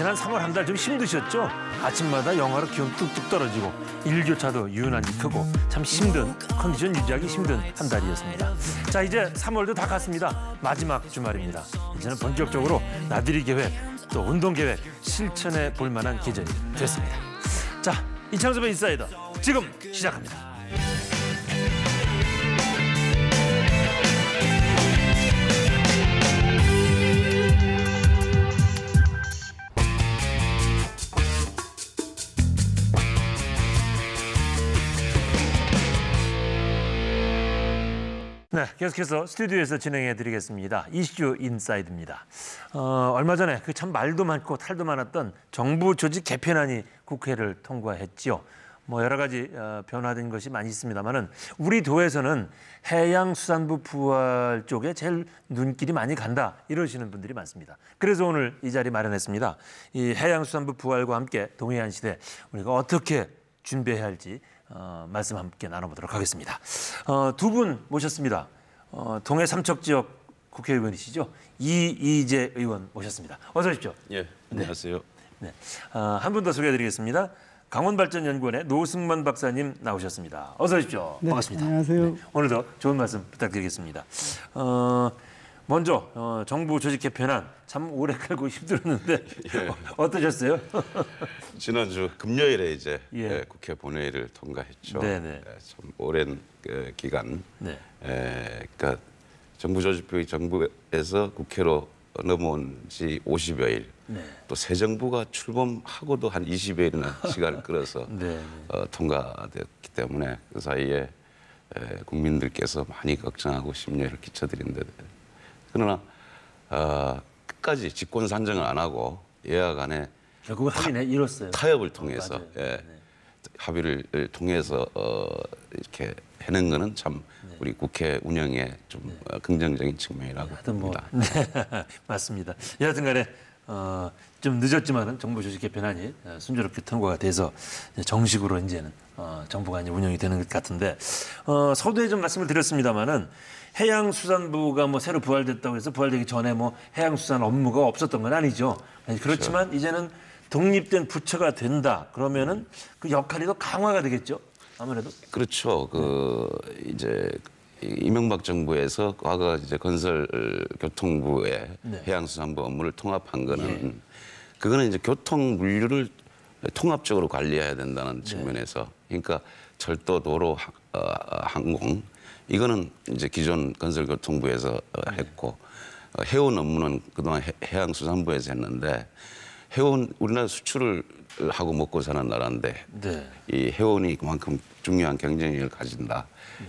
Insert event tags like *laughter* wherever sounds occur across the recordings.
지난 3월 한 달 좀 힘드셨죠? 아침마다 영하로 기온 뚝뚝 떨어지고 일교차도 유난히 크고 참 힘든 컨디션 유지하기 힘든 한 달이었습니다. 자 이제 3월도 다 갔습니다. 마지막 주말입니다. 이제는 본격적으로 나들이 계획 또 운동 계획 실천해 볼 만한 계절이 됐습니다. 자 이창섭의 인사이더 지금 시작합니다. 네, 계속해서 스튜디오에서 진행해 드리겠습니다. 이슈 인사이드입니다. 어, 얼마 전에 그 참 말도 많고 탈도 많았던 정부 조직 개편안이 국회를 통과했지요. 뭐 여러 가지 어, 변화된 것이 많이 있습니다만은 우리 도에서는 해양수산부 부활 쪽에 제일 눈길이 많이 간다 이러시는 분들이 많습니다. 그래서 오늘 이 자리 마련했습니다. 이 해양수산부 부활과 함께 동해안 시대 우리가 어떻게 준비해야 할지 어, 말씀 함께 나눠보도록 하겠습니다. 어, 두분 모셨습니다. 어, 동해 삼척 지역 국회의원이시죠? 이이재 의원 모셨습니다. 어서 오십시오. 예, 안녕하세요. 네. 어, 한분 더 소개해드리겠습니다. 강원발전연구원의 노승만 박사님 나오셨습니다. 어서 오십시오. 네, 반갑습니다. 안녕하세요. 오늘도 좋은 말씀 부탁드리겠습니다. 어, 먼저 어, 정부 조직 개편안 참 오래 깔고 힘들었는데 *laughs* 예. 어떠셨어요? *laughs* 지난주 금요일에 이제 예. 예, 국회 본회의를 통과했죠. 네네. 예, 참 오랜 그 기간, 네. 에, 그러니까 정부 조직부의 정부에서 국회로 넘어온 지 50여일, 네. 또새 정부가 출범하고도 한 20여일이나 *laughs* 시간을 끌어서 네. 어, 통과됐기 때문에 그 사이에 에, 국민들께서 많이 걱정하고 심려를 끼쳐드린 데 그러나 어, 끝까지 직권 산정을 안 하고 간에 결국은 확인해 이뤘어요. 타협을 통해서 맞아요. 예, 네. 합의를 통해서 어, 이렇게 해낸 거는 참 네. 우리 국회 운영에 좀 어, 긍정적인 측면이라고 뭐 봅니다. *laughs* 네, 맞습니다. 여하튼간에 어, 좀 늦었지만은 정부 조직 개편안이 어, 순조롭게 통과가 돼서 정식으로 이제는 어, 정부가 이제 운영이 되는 것 같은데 어, 서두에 좀 말씀을 드렸습니다만은 해양수산부가 뭐 새로 부활됐다고 해서 부활되기 전에 뭐 해양수산 업무가 없었던 건 아니죠. 아니, 그렇지만 이제는 독립된 부처가 된다 그러면은 그 역할이 더 강화가 되겠죠. 아무래도 그렇죠. 그 이제 이명박 정부에서 과거 이제 건설 교통부에 네. 해양수산부 업무를 통합한 거는 그거는 이제 교통 물류를 통합적으로 관리해야 된다는 측면에서 그러니까 철도, 도로, 하- 어, 항공 이거는 이제 기존 건설교통부에서 어, 했고 어, 해운 업무는 그동안 해- 해양수산부에서 했는데 해운 우리나라 수출을 하고 먹고 사는 나라인데 네. 이 해운이 그만큼 중요한 경쟁력을 가진다.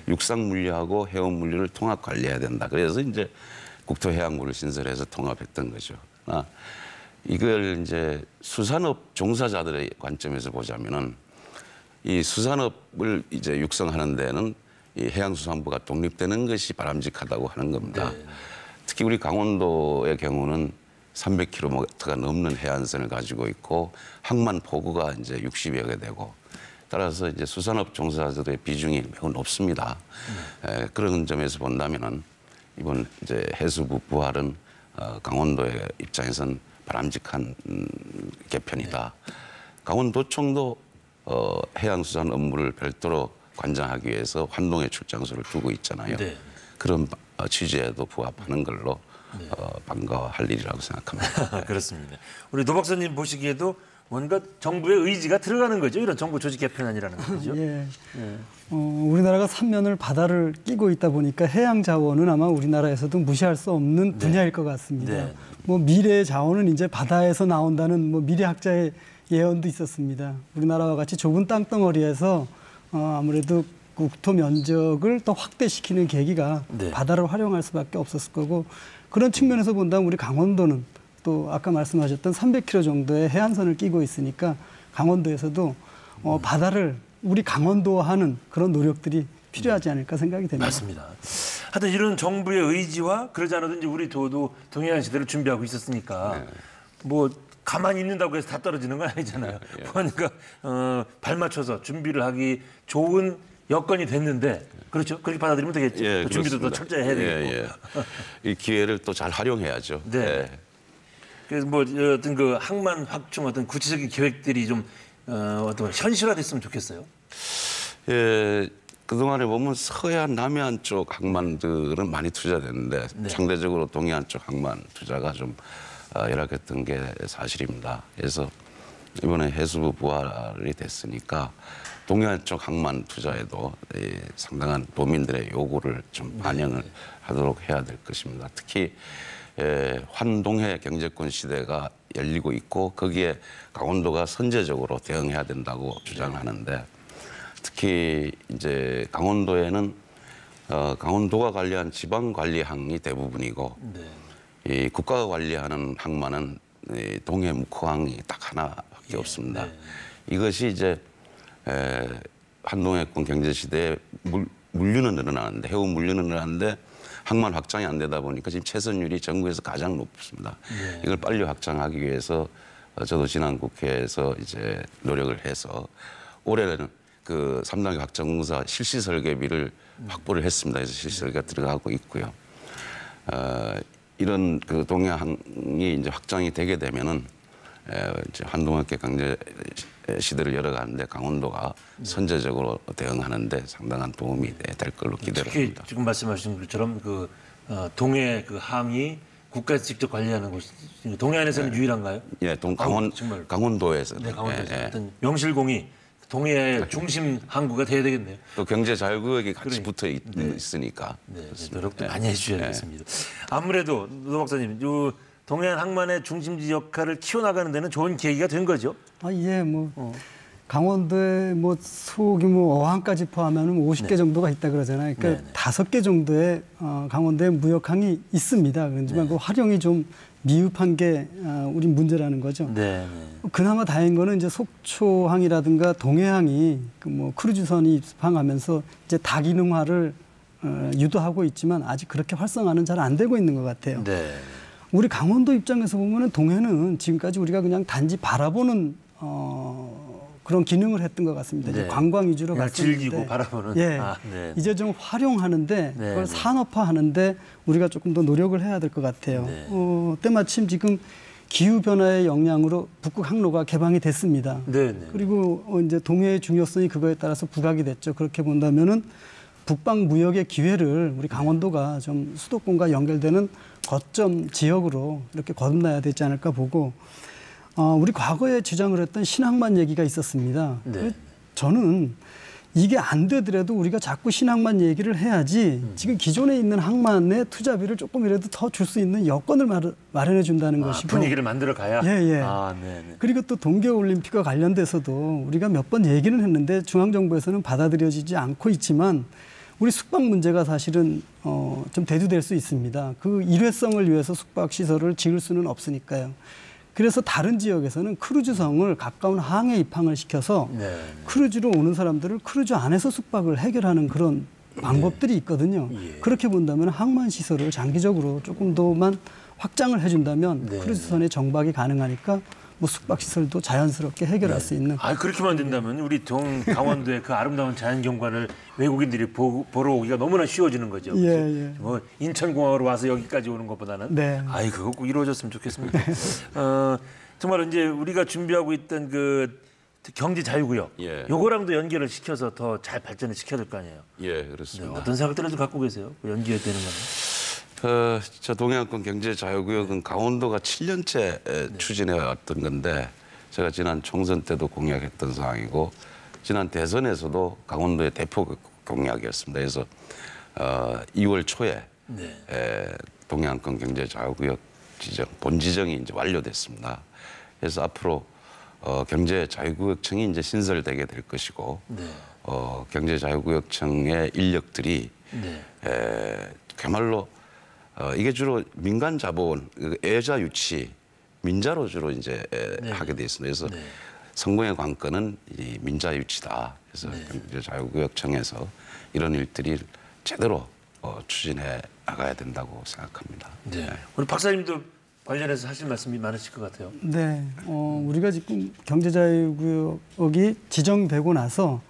육상 물류하고 해운 물류를 통합 관리해야 된다. 그래서 이제 국토해양부를 신설해서 통합했던 거죠. 아, 이걸 이제 수산업 종사자들의 관점에서 보자면은 이 수산업을 이제 육성하는 데는 이 해양수산부가 독립되는 것이 바람직하다고 하는 겁니다. 특히 우리 강원도의 경우는 300km가 넘는 해안선을 가지고 있고 항만 포구가 이제 60여 개 되고 따라서 이제 수산업 종사자들의 비중이 매우 높습니다. 에, 그런 점에서 본다면은 이번 이제 해수부 부활은 어, 강원도의 입장에선 바람직한 음, 개편이다. 강원도청도 어, 해양수산 업무를 별도로 관장하기 위해서 환동의 출장소를 두고 있잖아요. 네. 그런 바- 어, 취지에도 부합하는 걸로 어, 반가워할 일이라고 생각합니다. *laughs* 그렇습니다. 우리 노 박사님 보시기에도 뭔가 정부의 의지가 들어가는 거죠. 이런 정부 조직 개편안이라는 *laughs* 거죠. 예. 어, 우리나라가 삼면을 바다를 끼고 있다 보니까 해양 자원은 아마 우리나라에서도 무시할 수 없는 분야일 것 같습니다. 네. 뭐 미래의 자원은 이제 바다에서 나온다는 뭐 미래학자의 예언도 있었습니다. 우리나라와 같이 좁은 땅덩어리에서 어, 아무래도 국토 면적을 더 확대시키는 계기가 네. 바다를 활용할 수밖에 없었을 거고 그런 측면에서 본다면 우리 강원도는 또 아까 말씀하셨던 300km 정도의 해안선을 끼고 있으니까 강원도에서도 어, 바다를 우리 강원도화하는 그런 노력들이 필요하지 않을까 생각이 됩니다. 맞습니다. 하여튼 이런 정부의 의지와 그러지 않아도 이제 우리 도도 동해안 시대를 준비하고 있었으니까 뭐 가만히 있는다고 해서 다 떨어지는 건 아니잖아요. *laughs* 그러니까 어, 발 맞춰서 준비를 하기 좋은 여건이 됐는데 그렇죠. 그렇게 받아들이면 되겠죠. 예, 또 준비도 더. 철저히 해야 되고. 예, 예. 이 기회를 또 잘 활용해야죠. 네. 예. 그래서 뭐 어떤 그 항만 확충 어떤 구체적인 계획들이 좀 어, 어떤 현실화됐으면 좋겠어요. 예, 그동안에 보면 서해안, 남해안 쪽 항만들은 많이 투자됐는데 네. 상대적으로 동해안 쪽 항만 투자가 좀 어, 열악했던 게 사실입니다. 그래서 이번에 해수부 부활이 됐으니까 동해안 쪽 항만 투자에도 이 상당한 도민들의 요구를 좀 반영을 하도록 해야 될 것입니다. 특히 에, 환동해 경제권 시대가 열리고 있고 거기에 강원도가 선제적으로 대응해야 된다고 주장하는데 특히 이제 강원도에는 어, 강원도가 관리한 지방 관리항이 대부분이고 네. 이 국가가 관리하는 항만은 이 동해 묵호항이 딱 하나밖에 없습니다. 이것이 이제 에, 한동해권 경제 시대에 물, 물류는 늘어나는데 해운 물류는 늘어나는데 항만 확장이 안 되다 보니까 지금 채선율이 전국에서 가장 높습니다. 이걸 빨리 확장하기 위해서 어, 저도 지난 국회에서 이제 노력을 해서 올해는 그 3단계 확장 공사 실시 설계비를 확보를 했습니다. 그래서 실시 설계가 들어가고 있고요. 어, 이런 그 동해항이 이제 확장이 되게 되면은 에, 이제 한동학계 강제 시대를 열어가는데 강원도가 선제적으로 대응하는데 상당한 도움이 돼- 될 걸로 기대를 특히 합니다. 지금 말씀하신 것처럼 그 어, 동해 그 항이 국가에서 직접 관리하는 곳이 동해안에서는 유일한가요? 예, 동 강원 정말. 강원도에서는 네, 강원도에서 예, 예. 명실공히 동해의 중심 항구가 돼야 되겠네요. 또 경제 자유구역이 같이 그러니까. 붙어 있, 으니까 네, 이제 노력도 많이 해주셔야겠습니다. 아무래도 노 박사님, 요 동해안 항만의 중심지 역할을 키워나가는 데는 좋은 계기가 된 거죠. 아, 예, 뭐 강원도에 뭐 소규모 어항까지 포함하면 50개 정도가 있다 그러잖아요. 그러니까 네, 네. 다섯 개 정도의 어, 강원도에 무역항이 있습니다. 그렇지만 그 활용이 좀 미흡한 게 어, 우리 문제라는 거죠. 네, 그나마 다행인 거는 이제 속초항이라든가 동해항이 그뭐 크루즈선이 입항하면서 이제 다기능화를 어, 유도하고 있지만 아직 그렇게 활성화는 잘 안 되고 있는 것 같아요. 네. 우리 강원도 입장에서 보면은 동해는 지금까지 우리가 그냥 단지 바라보는 어, 그런 기능을 했던 것 같습니다. 네. 관광 위주로 갔었는데 즐기고 바라보는. 예, 아, 네. 이제 좀 활용하는데 네, 그걸 네. 산업화하는데 우리가 조금 더 노력을 해야 될 것 같아요. 네. 어, 때마침 지금 기후 변화의 영향으로 북극 항로가 개방이 됐습니다. 네, 네. 그리고 어, 이제 동해의 중요성이 그거에 따라서 부각이 됐죠. 그렇게 본다면은 북방 무역의 기회를 우리 강원도가 좀 수도권과 연결되는 거점 지역으로 이렇게 거듭나야 되지 않을까 보고 어, 우리 과거에 주장을 했던 신항만 얘기가 있었습니다. 네. 저는 이게 안 되더라도 우리가 자꾸 신항만 얘기를 해야지 음. 지금 기존에 있는 항만의 투자비를 조금이라도 더 줄 수 있는 여건을 마련- 마련해 준다는 아, 것이고 분위기를 만들어 가야. 예, 예. 아, 네, 네. 그리고 또 동계올림픽과 관련돼서도 우리가 몇 번 얘기는 했는데 중앙정부에서는 받아들여지지 않고 있지만 우리 숙박 문제가 사실은 어, 좀 대두될 수 있습니다. 그 일회성을 위해서 숙박 시설을 지을 수는 없으니까요. 그래서 다른 지역에서는 크루즈성을 가까운 항에 입항을 시켜서 네. 크루즈로 오는 사람들을 크루즈 안에서 숙박을 해결하는 그런 방법들이 있거든요. 예. 그렇게 본다면 항만 시설을 장기적으로 조금 더만 확장을 해준다면 네. 크루즈선의 정박이 가능하니까 뭐 숙박 시설도 자연스럽게 해결할 수 있는 아 그렇게만 된다면 우리 동 *laughs* 강원도의 그 아름다운 자연 경관을 외국인들이 보, 보러 오기가 너무나 쉬워지는 거죠. 예, 그죠? 예. 뭐 인천공항으로 와서 여기까지 오는 것보다는 네. 아이 그거 꼭 이루어졌으면 좋겠습니다. 어, 정말 이제 우리가 준비하고 있던 그 경제 자유구역 예. 요거랑도 연결을 시켜서 더 잘 발전을 시켜야 될 거 아니에요. 예 네, 그렇습니다. 어떤 생각들을 좀 갖고 계세요? 그 연결되는 거는. 어, 저 동해안권 경제자유구역은 강원도가 7년째 네. 추진해 왔던 건데 제가 지난 총선 때도 공약했던 사항이고 지난 대선에서도 강원도의 대표 공약이었습니다. 그래서 어, 2월 초에 네. 에, 동해안권 경제자유구역 지정 본 지정이 이제 완료됐습니다. 그래서 앞으로 어, 경제자유구역청이 이제 신설되게 될 것이고 네. 어, 경제자유구역청의 인력들이 네. 에, 그야말로 어, 이게 주로 민간 자본, 그 애자 유치, 민자로 주로 이제 에, 네. 하게 돼 있습니다. 그래서 네. 성공의 관건은 이 민자 유치다. 그래서 네. 경제자유구역청에서 이런 일들이 제대로 어, 추진해 나가야 된다고 생각합니다. 네. 우리 박사님도 관련해서 하실 말씀이 많으실 것 같아요. 네, 어, 우리가 지금 경제자유구역이 지정되고 나서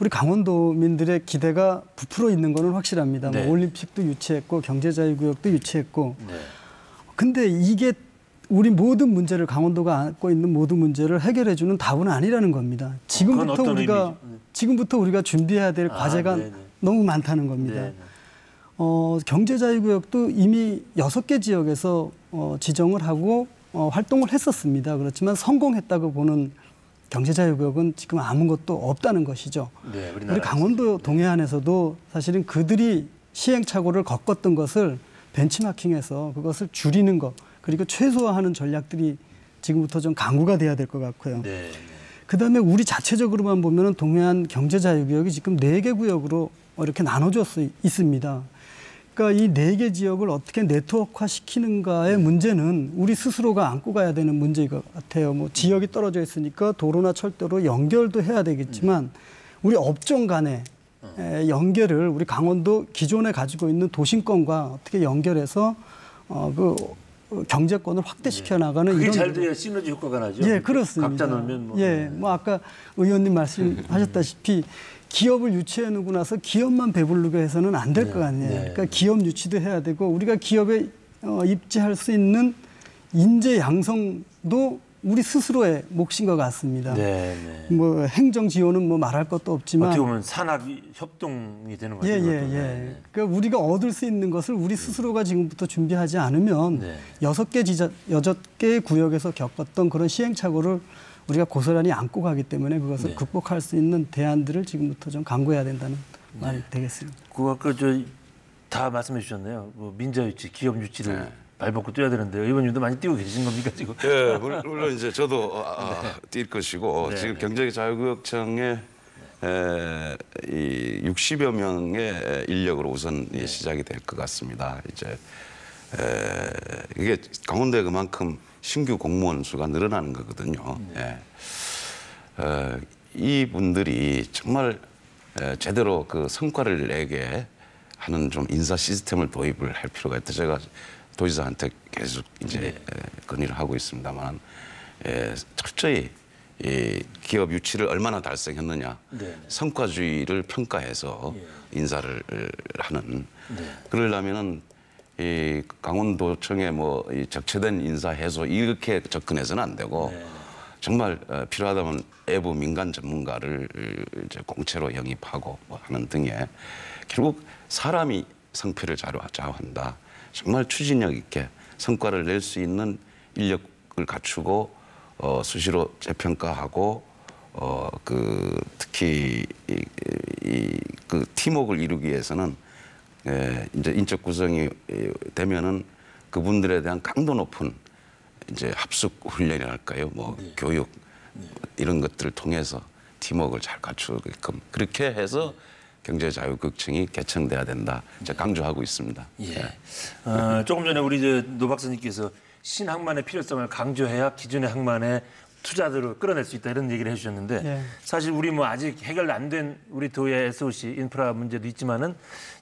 우리 강원도민들의 기대가 부풀어 있는 거는 확실합니다. 네. 뭐 올림픽도 유치했고 경제자유구역도 유치했고 네. 근데 이게 우리 모든 문제를 강원도가 안고 있는 모든 문제를 해결해 주는 답은 아니라는 겁니다. 지금부터 어떤 우리가 의미죠? 네. 지금부터 우리가 준비해야 될 아, 과제가 네네. 너무 많다는 겁니다. 네, 네. 어, 경제자유구역도 이미 여섯 개 지역에서 어, 지정을 하고 어, 활동을 했었습니다. 그렇지만 성공했다고 보는 경제자유구역은 지금 아무것도 없다는 것이죠. 네. 우리 강원도 동해안에서도 사실은 그들이 시행착오를 겪었던 것을 벤치마킹해서 그것을 줄이는 것 그리고 최소화하는 전략들이 지금부터 좀 강구가 돼야 될 것 같고요. 네, 네. 그다음에 우리 자체적으로만 보면은 동해안 경제자유구역이 지금 네 개 구역으로 이렇게 나눠져 있습니다. 그러니까 이 네 개 지역을 어떻게 네트워크화 시키는가의 문제는 우리 스스로가 안고 가야 되는 문제인 것 같아요. 뭐 지역이 떨어져 있으니까 도로나 철도로 연결도 해야 되겠지만 우리 업종 간의 에, 연결을 우리 강원도 기존에 가지고 있는 도심권과 어떻게 연결해서 어, 그 경제권을 확대시켜 나가는 그게 이런 잘 돼야 시너지 효과가 나죠. 예, 그렇습니다. 각자 놀면 뭐. 예, 뭐 아까 의원님 말씀하셨다시피 기업을 유치해 놓고 나서 기업만 배부르게 해서는 안될것 같네요. 네. 그러니까 기업 유치도 해야 되고 우리가 기업에 어, 입지할 수 있는 인재 양성도 우리 스스로의 몫인 것 같습니다. 네, 네. 뭐 행정 지원은 뭐 말할 것도 없지만 어떻게 보면 산업 협동이 되는 거죠. 예, 예. 예. 네. 그러니까 우리가 얻을 수 있는 것을 우리 스스로가 지금부터 준비하지 않으면 네. 여섯 개 지자, 여섯 개의 구역에서 겪었던 그런 시행착오를 우리가 고스란히 안고 가기 때문에 그것을 네. 극복할 수 있는 대안들을 지금부터 좀 강구해야 된다는 네. 말이 되겠습니다. 그 아까 저 다 말씀해 주셨네요. 뭐 민자 유치, 기업 유치를 발벗고 뛰어야 되는데 의원님도 많이 뛰고 계신 겁니까 지금? 예, 물- 물론 이제 저도 아, 아, *laughs* 뛸 것이고 네, 지금 네. 경제자유구역청에 에, 이 60여 명의 인력으로 우선 이 시작이 될 것 같습니다. 이제 에, 이게 강원도에 그만큼 신규 공무원 수가 늘어나는 거거든요. 예. 어, 이 분들이 정말 에, 제대로 그 성과를 내게 하는 좀 인사 시스템을 도입을 할 필요가 있다. 제가 도지사한테 계속 이제 에, 건의를 하고 있습니다만 에, 철저히 이 기업 유치를 얼마나 달성했느냐 네. 성과주의를 평가해서 인사를 하는 네. 그러려면은 이 강원도청의 뭐이 적체된 인사 해소 이렇게 접근해서는 안 되고 네. 정말 어, 필요하다면 외부 민간 전문가를 이제 공채로 영입하고 뭐 하는 등의 결국 사람이 성패를 좌우- 좌우한다. 정말 추진력 있게 성과를 낼 수 있는 인력을 갖추고 어, 수시로 재평가하고 어, 그 특히 이, 이, 그 팀워크를 이루기 위해서는 예, 이제 인적 구성이 예, 되면은 그분들에 대한 강도 높은 이제 합숙 훈련이랄까요, 뭐 교육 이런 것들을 통해서 팀워크를 잘 갖추게끔 그렇게 해서 경제 자유국청이 개청돼야 된다. 제가 강조하고 있습니다. 예. 어, 조금 전에 우리 저노 박사님께서 신학만의 필요성을 강조해야 기존의 학만의 투자들을 끌어낼 수 있다 이런 얘기를 해주셨는데 예. 사실 우리 뭐 아직 해결 안 된 우리 도의 SOC 인프라 문제도 있지만은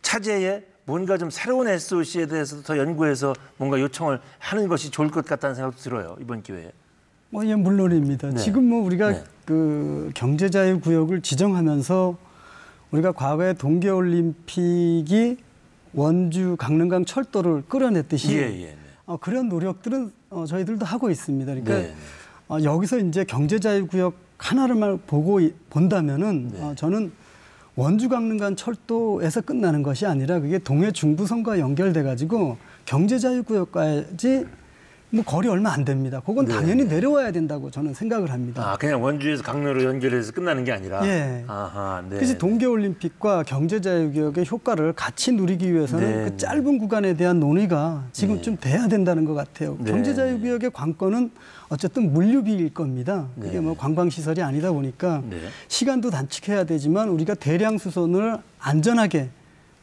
차제에 뭔가 좀 새로운 SOC에 대해서도 더 연구해서 뭔가 요청을 하는 것이 좋을 것 같다는 생각도 들어요 이번 기회에. 뭐, 예, 물론입니다. 네. 지금 뭐 우리가 네. 그 경제자유 구역을 지정하면서 우리가 과거에 동계올림픽이 원주 강릉강 철도를 끌어냈듯이 예, 예, 네. 어, 그런 노력들은 어, 저희들도 하고 있습니다. 그러니까 네, 네. 어, 여기서 이제 경제자유 구역 하나를만 보고 이- 본다면은 네. 어, 저는 원주 강릉간 철도에서 끝나는 것이 아니라 그게 동해 중부선과 연결돼 가지고 경제자유 구역까지 뭐 거리 얼마 안 됩니다. 그건 네, 당연히 내려와야 된다고 저는 생각을 합니다. 아 그냥 원주에서 강릉으로 연결해서 끝나는 게 아니라. 예. 아하, 네. 그래서 동계올림픽과 경제자유구역의 효과를 같이 누리기 위해서는 네, 그 네. 짧은 구간에 대한 논의가 지금 네. 좀 돼야 된다는 것 같아요. 네. 경제자유구역의 관건은 어쨌든 물류비일 겁니다. 그게 네. 뭐 관광시설이 아니다 보니까 네. 시간도 단축해야 되지만 우리가 대량 수선을 안전하게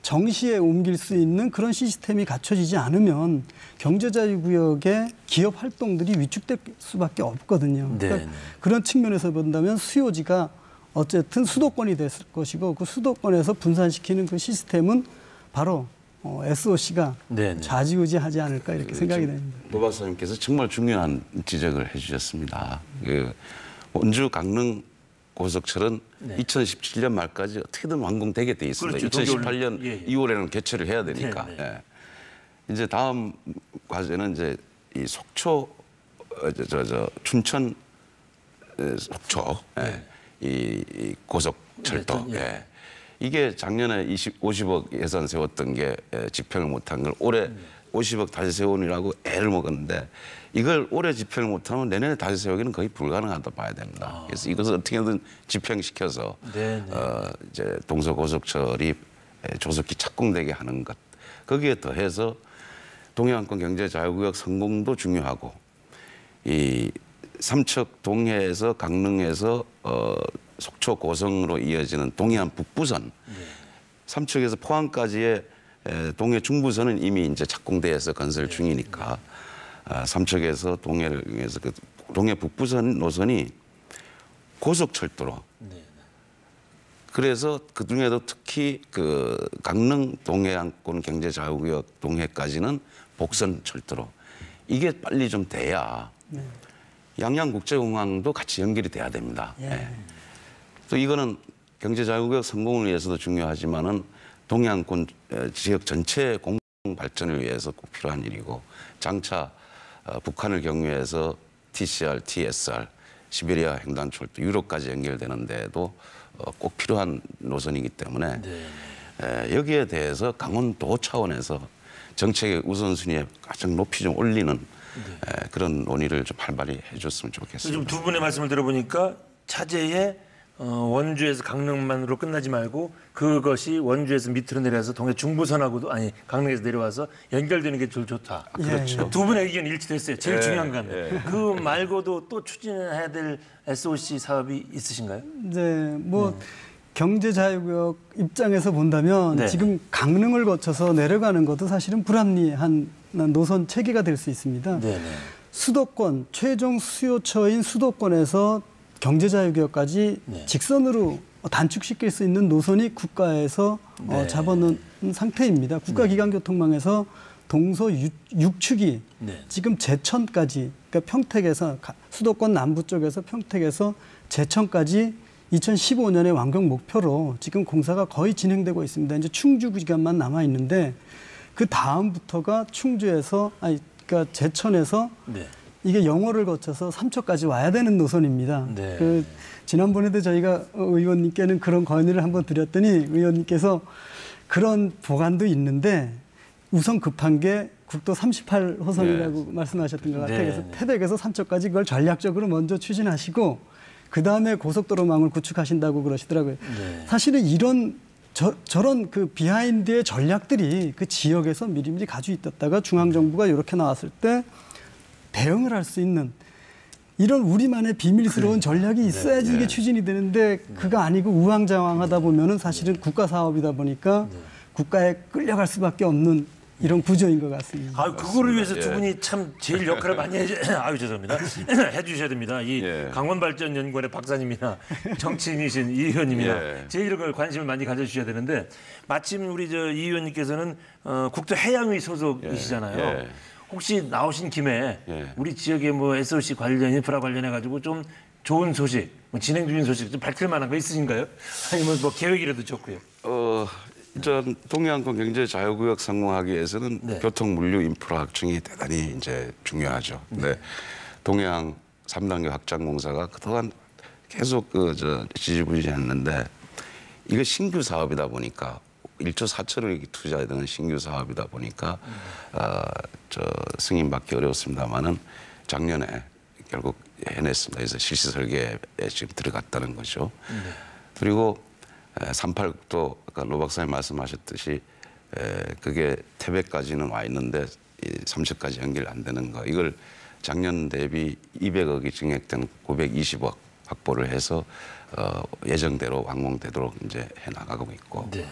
정시에 옮길 수 있는 그런 시스템이 갖춰지지 않으면 경제자유구역의 기업 활동들이 위축될 수밖에 없거든요. 네, 그러니까 네. 그런 측면에서 본다면 수요지가 어쨌든 수도권이 됐을 것이고 그 수도권에서 분산시키는 그 시스템은 바로 어, SOC가 네, 네. 좌지우지하지 않을까 이렇게 생각이 됩니다. 노 박사님께서 정말 중요한 지적을 해주셨습니다. 그 원주 강릉 고속철은 네. 2017년 말까지 어떻게든 완공되게 돼 있습니다. 그렇죠. 2018년 예, 예. 2월에는 개최를 해야 되니까. 네, 네. 예. 이제 다음 과제는 이제 이 속초 저, 저, 저 춘천 에, 속초 예. 이, 이 고속철도 네, 예. 예. 이게 작년에 20, 50억 예산 세웠던 게 에, 집행을 못한 걸 올해 50억 다시 세우느라고 애를 먹었는데 이걸 올해 집행을 못하면 내년에 다시 세우기는 거의 불가능하다 봐야 된다. 그래서 이것을 어떻게든 집행시켜서 아. 네, 네. 어, 이제 동서고속철이 에, 조속히 착공되게 하는 것 거기에 더해서 동해안권 경제자유구역 성공도 중요하고 이 삼척 동해에서 강릉에서 어, 속초 고성으로 이어지는 동해안 북부선 삼척에서 포항까지의 에, 동해 중부선은 이미 이제 착공돼서 건설 중이니까 아, 삼척에서 동해를 위해서 그 동해 북부선 노선이 고속철도로. 그래서 그 중에도 특히 그 강릉 동해안권 경제자유구역 동해까지는 복선 철도로. 이게 빨리 좀 돼야 양양국제공항도 같이 연결이 돼야 됩니다. 예. 또 이거는 경제자유구역 성공을 위해서도 중요하지만은 동해안권 에, 지역 전체 공공 발전을 위해서 꼭 필요한 일이고 장차 어, 북한을 경유해서 TCR, TSR, 시베리아 횡단철도 유럽까지 연결되는데도 어, 꼭 필요한 노선이기 때문에 에, 여기에 대해서 강원도 차원에서 정책의 우선순위에 가장 높이 좀 올리는 에, 그런 논의를 좀 활발히 해줬으면 좋겠습니다. 지금 두 분의 말씀을 들어보니까 차제에 어, 원주에서 강릉만으로 끝나지 말고 그것이 원주에서 밑으로 내려와서 동해 중부선하고도 아니 강릉에서 내려와서 연결되는 게 제일 좋다. 예, 그렇죠. 두 분의 의견 일치됐어요. 제일 중요한 건. 그 말고도 또 추진해야 될 SOC 사업이 있으신가요? 이제 뭐 경제 자유구역 입장에서 본다면 네. 지금 강릉을 거쳐서 내려가는 것도 사실은 불합리한 노선 체계가 될 수 있습니다. 네 네. 수도권 최종 수요처인 수도권에서 경제 자유구역까지 네. 직선으로 단축시킬 수 있는 노선이 국가에서 네. 어, 잡아놓은 상태입니다. 국가기관교통망에서 동서 유- 육축이 네. 지금 제천까지 그러니까 평택에서 가- 수도권 남부 쪽에서 평택에서 제천까지 2015년에 완공 목표로 지금 공사가 거의 진행되고 있습니다. 이제 충주 기간만 남아 있는데 그 다음부터가 충주에서 아니 그러니까 제천에서 네. 이게 영월을 거쳐서 삼척까지 와야 되는 노선입니다. 네. 그 지난번에도 저희가 어, 의원님께는 그런 건의를 한번 드렸더니 의원님께서 그런 보관도 있는데 우선 급한 게 국도 38호선이라고 말씀하셨던 것 같아요. 네, 그래서 네. 태백에서 삼척까지 그걸 전략적으로 먼저 추진하시고 그 다음에 고속도로망을 구축하신다고 그러시더라고요. 네. 사실은 이런 저, 저런 그 비하인드의 전략들이 그 지역에서 미리미리 가지고 있었다가 중앙정부가 이렇게 나왔을 때 대응을 할 수 있는 이런 우리만의 비밀스러운 전략이 있어야지 이게 추진이 되는데 그가 아니고 우왕좌왕하다 보면은 사실은 국가 사업이다 보니까 국가에 끌려갈 수밖에 없는 이런 구조인 것 같습니다. 아, 그거를 위해서 두 예. 분이 참 제일 역할을 많이 해, *coughs* 아유 죄송합니다. *coughs* 해주셔야 됩니다. 이 예. 강원발전연구원의 박사님이나 *laughs* 정치인이신 이 의원님이나 예. 제일 그걸 관심을 많이 가져주셔야 되는데 마침 우리 저 이 의원님께서는 어, 국토해양의 소속이시잖아요. 혹시 나오신 김에 예. 우리 지역의 뭐 SOC 관련 인프라 관련해 가지고 좀 좋은 소식, 뭐 진행 중인 소식 좀 밝힐 만한 거 있으신가요? 아니면 뭐 계획이라도 좋고요. 어, 전 동해안권 경제 자유구역 성공하기 위해서는 네. 교통 물류 인프라 확충이 대단히 이제 중요하죠. 근데 동해안 3단계 확장 공사가 그동안 계속 그저 지지부진했는데 이거 신규 사업이다 보니까 1조 4천억이 투자되는 신규 사업이다 보니까 어, 저 승인받기 어려웠습니다만은 작년에 결국 해냈습니다. 그래서 실시 설계에 지금 들어갔다는 거죠. 그리고 38국도 아까 노 박사님 말씀하셨듯이 에, 그게 태백까지는 와 있는데 이 삼척까지 연결 안 되는 거 이걸 작년 대비 200억이 증액된 920억 확보를 해서 어, 예정대로 완공되도록 이제 해 나가고 있고 네.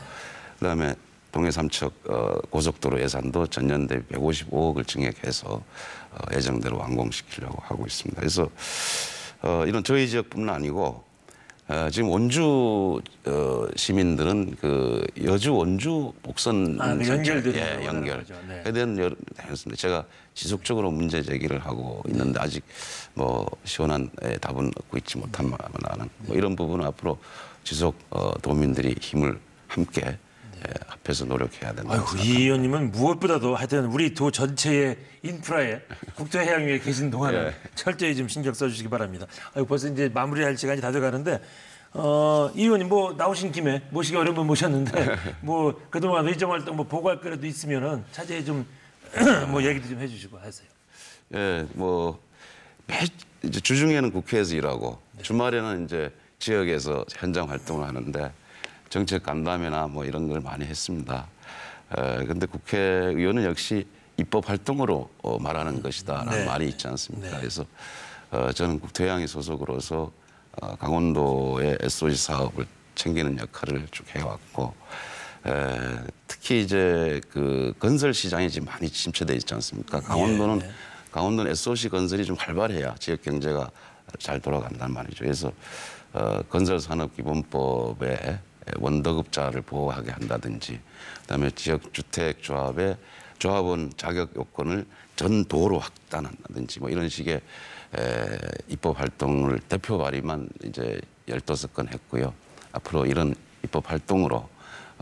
그다음에 동해 삼척 어, 고속도로 예산도 전년 대비 155억을 증액해서 어, 예정대로 완공시키려고 하고 있습니다. 그래서 어, 이런 저희 지역뿐만 아니고 어, 지금 원주 어, 시민들은 그 여주 원주 복선 아, 그 연결되는 예, 거라는 연결 거죠. 네. 에 대한 했습니다. 제가 지속적으로 문제 제기를 하고 있는데 아직 뭐 시원한 예, 답은 얻고 있지 못한 나는 뭐 이런 부분은 앞으로 지속 어, 도민들이 힘을 함께 예, 합해서 노력해야 된다. 아이고 이 의원님은 무엇보다도 하여튼 우리 도 전체의 인프라에 국토해양위에 계신 동안에 예. 철저히 좀 신경 써주시기 바랍니다. 아이고 벌써 이제 마무리할 시간이 다 돼가는데 어, 이 의원님 뭐 나오신 김에 모시기 어려운 분 모셨는데 *laughs* 뭐 그동안 의정 활동 뭐 보고할 거라도 있으면은 차제에 좀 *clears throat* 뭐 얘기도 좀 해주시고 하세요. 예, 뭐 매, 이제 주중에는 국회에서 일하고 주말에는 이제 지역에서 현장 활동을 하는데 정책 간담회나 뭐 이런 걸 많이 했습니다. 에, 근데 국회의원은 역시 입법 활동으로 어, 말하는 것이다라는 네. 말이 있지 않습니까? 네. 그래서 어, 저는 국토해양이 소속으로서 어, 강원도의 SOC 사업을 챙기는 역할을 쭉 해왔고 에, 특히 이제 그 건설 시장이 지금 많이 침체돼 있지 않습니까? 강원도는 네. 강원도는 SOC 건설이 좀 활발해야 지역 경제가 잘 돌아간단 말이죠. 그래서 어, 건설산업기본법에 원더급자를 보호하게 한다든지, 그다음에 지역 주택 조합의 조합원 자격 요건을 전 도로 확단한다든지 뭐 이런 식의 에, 입법 활동을 대표 발의만 이제 열다섯 건 했고요. 앞으로 이런 입법 활동으로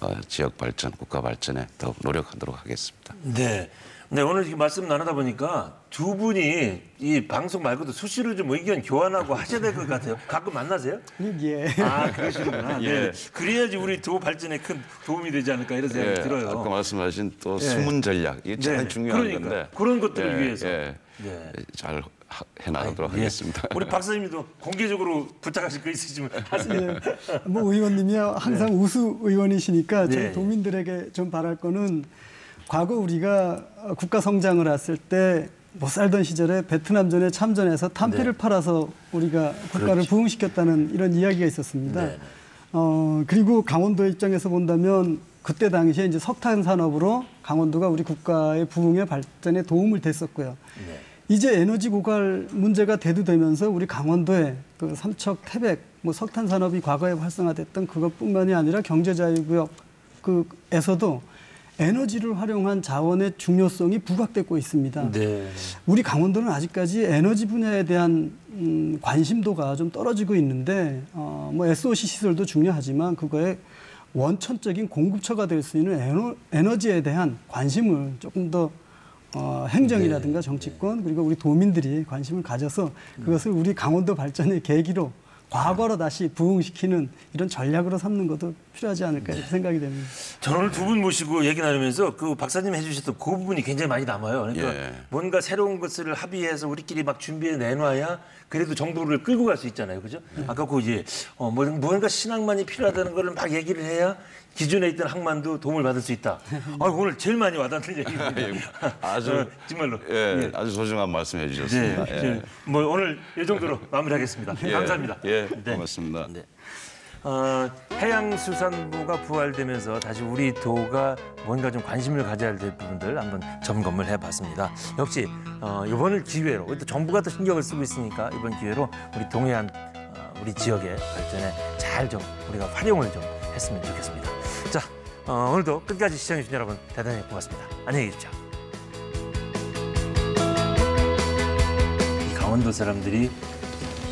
어, 지역 발전, 국가 발전에 더 노력하도록 하겠습니다. 네. 네, 오늘 이렇게 말씀 나누다 보니까 두 분이 이 방송 말고도 수시로 좀 의견 교환하고 하셔야 될 것 같아요. 가끔 만나세요? 예. 아, 그러시구나. *laughs* 네. 예. 그래야지 우리 도 발전에 큰 도움이 되지 않을까 이런 생각이 들어요. 아까 말씀하신 또 예. 수문 전략 이게 제일 네, 중요한 그러니까. 건데 그런 것들을 위해서. 예, 네. 잘 하- 해나가도록 예. 하겠습니다. *laughs* 우리 박사님도 공개적으로 부탁하실 거 있으시면 하세요. 예. 뭐 의원님이요 항상 우수 의원이시니까 네. 저희 도민들에게 좀 바랄 거는 과거 우리가 국가 성장을 했을 때 못 살던 시절에 베트남전에 참전해서 탄피를 네. 팔아서 우리가 국가를 그렇죠. 부흥시켰다는 이런 이야기가 있었습니다. 네. 어 그리고 강원도 입장에서 본다면 그때 당시에 이제 석탄 산업으로 강원도가 우리 국가의 부흥의 발전에 도움을 됐었고요. 네. 이제 에너지 고갈 문제가 대두되면서 우리 강원도에 그 삼척 태백 뭐 석탄 산업이 과거에 활성화됐던 그것뿐만이 아니라 경제 자유구역 그에서도 에너지를 활용한 자원의 중요성이 부각되고 있습니다. 네. 우리 강원도는 아직까지 에너지 분야에 대한 음, 관심도가 좀 떨어지고 있는데 어, 뭐 SOC 시설도 중요하지만 그거에 원천적인 공급처가 될 수 있는 에너, 에너지에 대한 관심을 조금 더 어, 행정이라든가 정치권 그리고 우리 도민들이 관심을 가져서 그것을 우리 강원도 발전의 계기로 과거로 다시 부흥시키는 이런 전략으로 삼는 것도 필요하지 않을까 이렇게 생각이 됩니다. 저는 오늘 두분 모시고 얘기 나누면서 그 박사님 해주셨던 그 부분이 굉장히 많이 남아요. 그러니까 예. 뭔가 새로운 것을 합의해서 우리끼리 막 준비해 내놔야 그래도 정부를 끌고 갈 수 있잖아요. 그죠? 아까 그 이제 어, 뭐- 뭔가 신학만이 필요하다는 거를 막 얘기를 해야 기존에 있던 학만도 도움을 받을 수 있다. 아, 오늘 제일 많이 와닿는 *laughs* 얘기입니다. 아주 어, 정말로. 예, 아주 소중한 말씀해 네. 주셨습니다. 예. 뭐 오늘 이 정도로 마무리하겠습니다. 예, 감사합니다. 예, 네. 고맙습니다. 네. 어, 해양수산부가 부활되면서 다시 우리 도가 뭔가 좀 관심을 가져야 될 부분들 한번 점검을 해봤습니다. 역시 어, 이번을 기회로 또 정부가 또 신경을 쓰고 있으니까 이번 기회로 우리 동해안 어, 우리 지역의 발전에 잘 좀 우리가 활용을 좀 했으면 좋겠습니다. 자 어, 오늘도 끝까지 시청해주신 여러분 대단히 고맙습니다. 안녕히 계십시오. 이 강원도 사람들이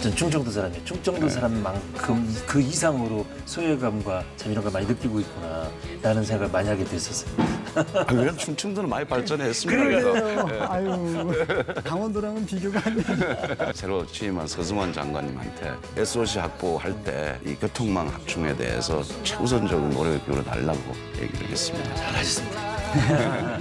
전 충청도 사람이에요. 충청도 사람만큼 그 이상으로 소외감과 참 이런 걸 많이 느끼고 있구나 라는 생각을 많이 하게 됐었어요. *laughs* 아, 그냥 충청도는 많이 발전했습니다. 그래요. *laughs* 아유, 강원도랑은 비교가 안 돼요. *laughs* 새로 취임한 서승원 장관님한테 SOC 확보할 때 이 교통망 확충에 대해서 최우선적인 노력을 기울여 달라고 얘기를 했습니다. 잘하셨습니다.